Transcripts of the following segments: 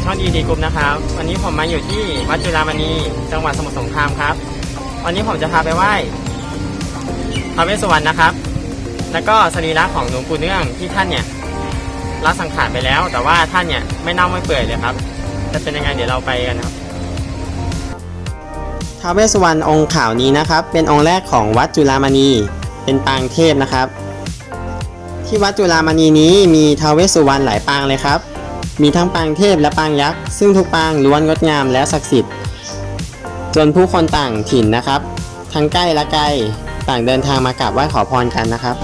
จากช่องดีดีกรุ๊ปนะครับ วันนี้ผมมาอยู่ที่วัดจุฬามณีจังหวัดสมุทรสงครามครับ วันนี้ผมจะพาไปไหว้พระเวสสุวรรณนะครับ แล้วก็สรีระของหลวงปู่เนื่องที่ท่านเนี่ยละสังขารไปแล้ว แต่ว่าท่านเนี่ยไม่เน่าไม่เปื่อยเลยครับ จะเป็นยังไงเดี๋ยวเราไปกันครับท้าวเวสสุวรรณองค์ขาวนี้นะครับ เป็นองค์แรกของวัดจุฬามณี เป็นปางเทพนะครับ ที่วัดจุฬามณีนี้มีท้าวเวสสุวรรณหลายปางเลยครับ มีทั้งปางเทพและปางยักษ์ ซึ่งทุกปางล้วนงดงามและศักดิ์สิทธิ์จนผู้คนต่างถิ่นนะครับ ทั้งใกล้และไกลต่างเดินทางมากราบไหว้ขอพรกันนะครับ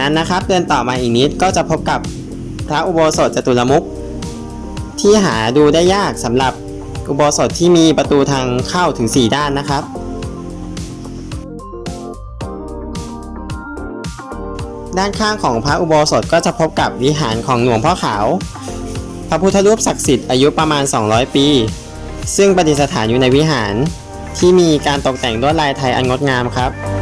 นั้นนะครับเดินต่อมาอีกนิดก็จะพบกับพระอุโบสถจตุรมุขที่หาดูได้ยากสำหรับอุโบสถที่มีประตูทางเข้าถึง 4 ด้านนะครับ ด้านข้างของพระอุโบสถก็จะพบกับวิหารของหลวงพ่อขาว พระพุทธรูปศักดิ์สิทธิ์อายุประมาณ 200 ปี ซึ่งประดิษฐานอยู่ในวิหารที่มีการตกแต่งลวดลายไทยอันงดงามครับ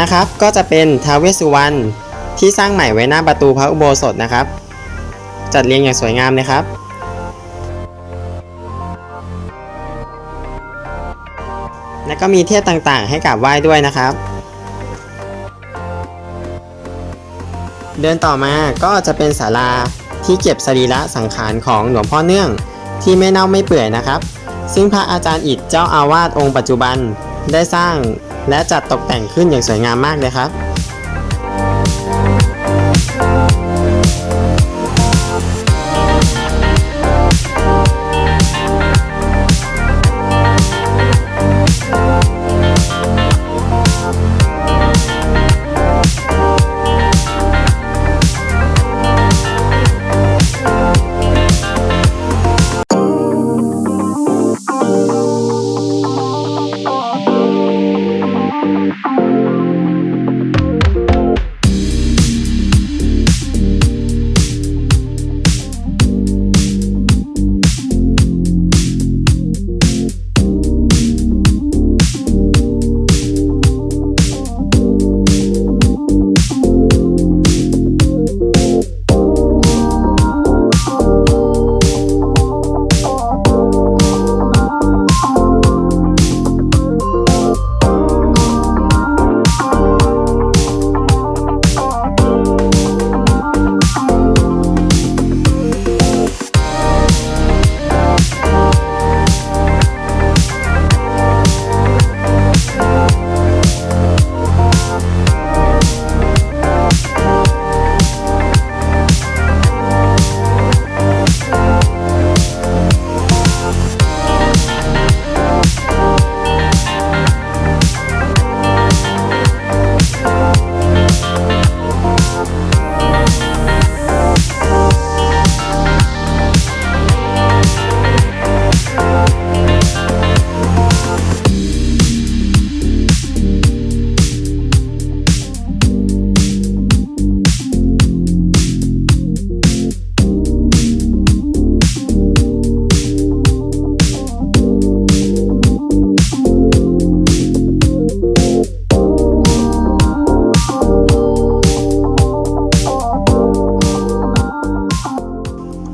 นะครับ ก็จะเป็นท้าวเวสสุวรรณที่สร้างใหม่ไว้หน้าประตูพระอุโบสถนะครับ จัดเรียงอย่างสวยงามเลยครับ และก็มีเทพต่างๆ ให้กราบไหว้ด้วยนะครับ เดินต่อมาก็จะเป็นศาลาที่เก็บสรีระสังขารของหลวงพ่อเนื่องที่ไม่เน่าไม่เปื่อยนะครับ ซึ่งพระอาจารย์อิฐเจ้าอาวาสองค์ปัจจุบันได้สร้าง และจัดตกแต่งขึ้นอย่างสวยงามมากเลยครับ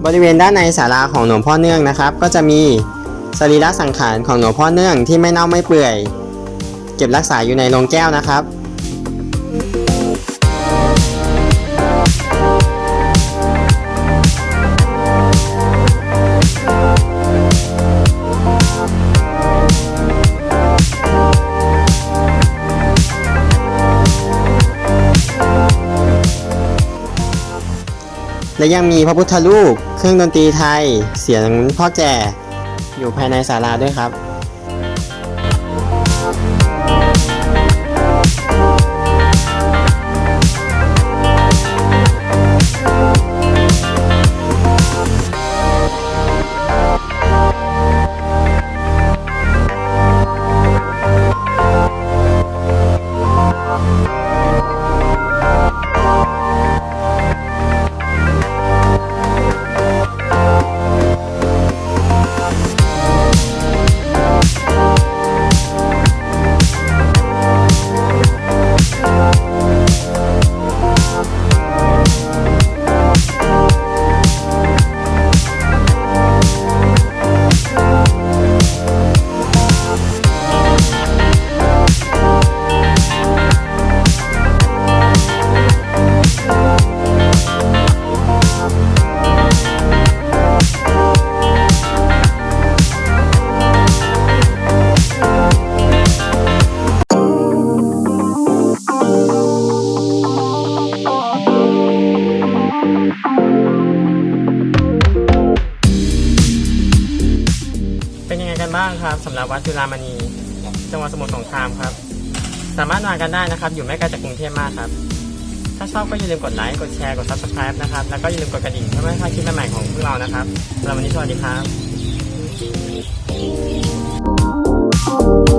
บริเวณด้านในศาลาของหลวงพ่อเนื่องนะครับ ก็จะมีสรีระสังขารของหลวงพ่อเนื่องที่ไม่เน่าไม่เปื่อย เก็บรักษาอยู่ในโรงแก้วนะครับ และยังมีพระพุทธรูป เครื่องดนตรีไทย เสียงพ่อแก่ อยู่ภายในศาลาด้วยครับ บ้างครับสำหรับวัดจุฬามณีจังหวัดสมุทรสงครามครับ สามารถมากันได้นะครับ อยู่ไม่ไกลจากกรุงเทพมากครับ ถ้าชอบก็อย่าลืมกดไลค์กดแชร์กด subscribe นะครับ แล้วก็อย่าลืมกดกระดิ่งเพื่อไม่พลาดคลิปใหม่ๆของพวกเรานะครับสำหรับวันนี้สวัสดีครับ